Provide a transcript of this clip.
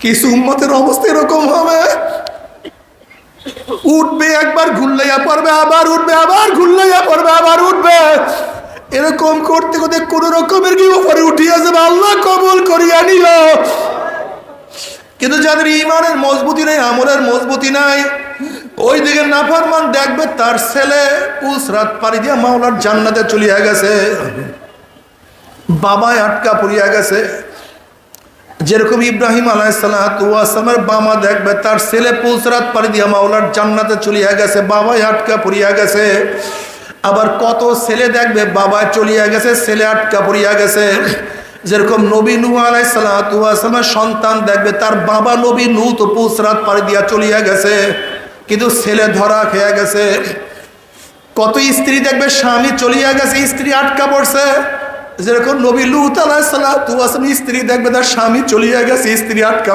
কিছু উম্মতের অবস্থা এরকম হবে? উঠবে একবার ঘুরলাইয়া পড়বে আবার উঠবে, আবার ঘুরলাইয়া পড়বে আবার উঠবে। এরকম করতে করতে কোন রকমের কি উপরে উঠিয়া যাবে? আল্লাহ কবল করিয়া নিল। কিন্তু যাদের ইমানের মজবুতি নেই, আমলের মজবুতি নাই ওই দিকে নাফরমান দেখবে তার ছেলে পুস রাত পাড়ি দিয়া মাওলার জান্নাতে চলিয়া গেছে। বাবায় আটকা পড়িয়া গেছে। যেরকম ইব্রাহিম আলাইসালামের বাবা দেখবে, তার ছেলে পুলসরাত পাড়ি দিয়া মাওলার জান্নাতে চলিয়া গেছে, বাবাই আটকা পড়িয়া গেছে। আবার কত ছেলে দেখবে বাবা চলিয়া গেছে, ছেলে আটকা পড়িয়া গেছে। যেরকম নবী নু আলাইসালামের সন্তান দেখবে, তার বাবা নবী নু তো পুলসরাত পাড়ি দিয়া চলিয়া গেছে, কিন্তু ছেলে ধরা খেয়ে গেছে। কত স্ত্রী দেখবে, স্বামী চলিয়া গেছে, স্ত্রী আটকা পড়ছে। যেরকম নবী লুত আলাহ সাল্লাহ স্ত্রী দেখবে তার স্বামী চলিয়া গেছে স্ত্রী আটকা